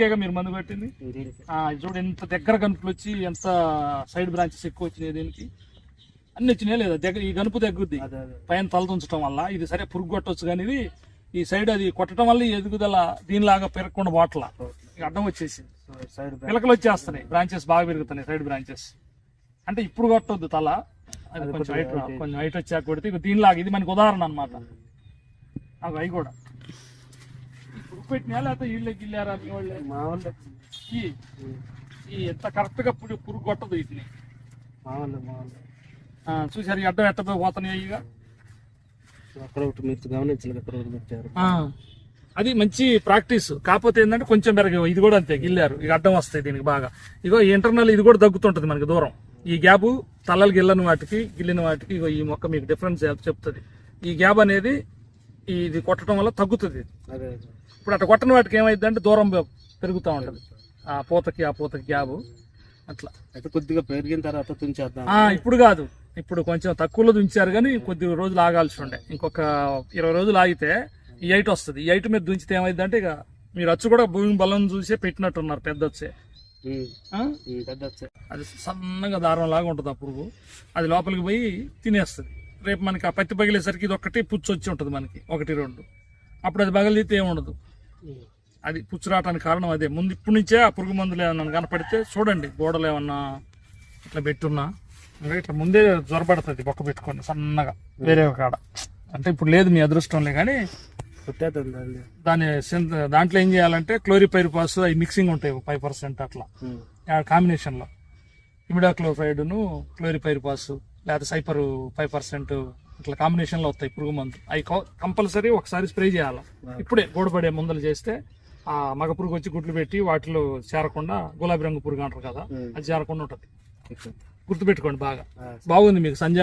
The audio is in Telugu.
మందు పెట్టింది దీనికి ఆ, ఇది చూడు ఎంత దగ్గర గనుపులు వచ్చి ఎంత సైడ్ బ్రాంచెస్ ఎక్కువ వచ్చినాయి దీనికి. అన్ని వచ్చినాయి లేదా? దగ్గర ఈ గనుపు తగ్గుద్ది పైన తలతుంచడం వల్ల. ఇది సరే పురుగు కొట్టవచ్చు కానీ ఇది ఈ సైడ్ అది కొట్టడం వల్ల ఎదుగుదల దీనిలాగా పెరగకుండా బాటల అడ్డం వచ్చేసింది. పిలకలు వచ్చేస్తున్నాయి. బ్రాంచెస్ బాగా పెరుగుతున్నాయి సైడ్ బ్రాంచెస్. అంటే ఇప్పుడు కొట్టొద్దు తల. అది కొంచెం హైట్ కొంచెం హైట్ వచ్చాక కొడితే దీనిలాగా ఇది మనకి ఉదాహరణ అనమాట అవి అవి కూడా. పెట్టినా లేకపోతే వీళ్ళకి గిల్లారా మీ వాళ్ళే? మా వాళ్ళే ఈ ఈ ఎంత కరెక్ట్గా పురుగు పురుగు కొట్టదు వీటిని మా వాళ్ళే మా వాళ్ళే ఆ, చూసారు ఈ అడ్డం ఎట్ట పోతున్నాయి ఇక అక్కడ ఒకటి మీరు గమనించాలి అక్కడ ఒకటి పెట్టారు. ఆ, అది మంచి ప్రాక్టీస్ కాకపోతే ఏంటంటే కొంచెం పెరగ ఇది కూడా అంతే గిల్లారు. ఇక అడ్డం వస్తాయి దీనికి బాగా. ఇగో ఇంటర్నల్ ఇది కూడా దగ్గుతుంటది మనకి దూరం. ఈ గ్యాప్ తలలు గిల్లని వాటికి గిల్లిన వాటికి ఇగో ఈ మొక్క మీకు డిఫరెన్స్ చెప్తుంది. ఈ గ్యాప్ అనేది ఇది కొట్టడం వల్ల తగ్గుతుంది. అదే అదే. ఇప్పుడు అట్లా కొట్టని వాటికి ఏమైంది అంటే దూరం పెరుగుతూ ఉంటది. ఆ పూతకి ఆ పూతకి గ్యాప్ అట్లా. అయితే కొద్దిగా పెరిగిన తర్వాత తుంచేద్దాం. ఇప్పుడు కాదు. ఇప్పుడు కొంచెం తక్కువలో దుంచారు కానీ కొద్ది రోజులు ఆగాల్సి ఉండే. ఇంకొక ఇరవై రోజులు ఆగితే ఈ ఐట్ వస్తుంది. ఈ ఐట్ మీద దుంచితే ఏమైంది అంటే ఇక మీరు అచ్చు కూడా భూమి బలం చూసే పెట్టినట్టున్నారు పెద్ద వచ్చే పెద్ద వచ్చే. అది సన్నగా దారం లాగా ఉంటుంది ఆ పురుగు. అది లోపలికి పోయి తినేస్తుంది. రేపు మనకి ఆ పత్తి పగిలేసరికి ఇది ఒకటి పుచ్చు వచ్చి ఉంటుంది మనకి. ఒకటి రెండు. అప్పుడు అది పగిలితే ఏముండదు అది పుచ్చు రావడానికి కారణం అదే. ముందు ఇప్పటి నుంచే ఆ పురుగు మందులు ఏమన్నా కనపడితే చూడండి గోడలు ఏమన్నా ఇట్లా పెట్టున్నా. ఇట్లా ముందే జ్వరపడుతుంది బొక్క పెట్టుకోండి సన్నగా వేరే ఒక కాడ. అంటే ఇప్పుడు లేదు మీ అదృష్టంలే కానీ దాని దాంట్లో ఏం చేయాలంటే క్లోరిపైరిపాస్ అవి మిక్సింగ్ ఉంటాయి ఫైవ్ పర్సెంట్ అట్లా. కాంబినేషన్లో. ఇమిడాక్లోఫైడ్ను క్లోరిపైరిపాస్ లేదా సైపర్ ఫైవ్ పర్సెంట్ ఇట్లా కాంబినేషన్లో వస్తాయి పురుగు మందు. అవి కంపల్సరీ ఒకసారి స్ప్రే చేయాలి. ఇప్పుడే గోడపడే మందులు చేస్తే ఆ మగ పురుగు వచ్చి గుడ్లు పెట్టి వాటిలో చేరకుండా గులాబీ రంగు పురుగు అంటారు కదా అది చేరకుండా ఉంటుంది. గుర్తుపెట్టుకోండి బాగా. బాగుంది మీకు సంజయ్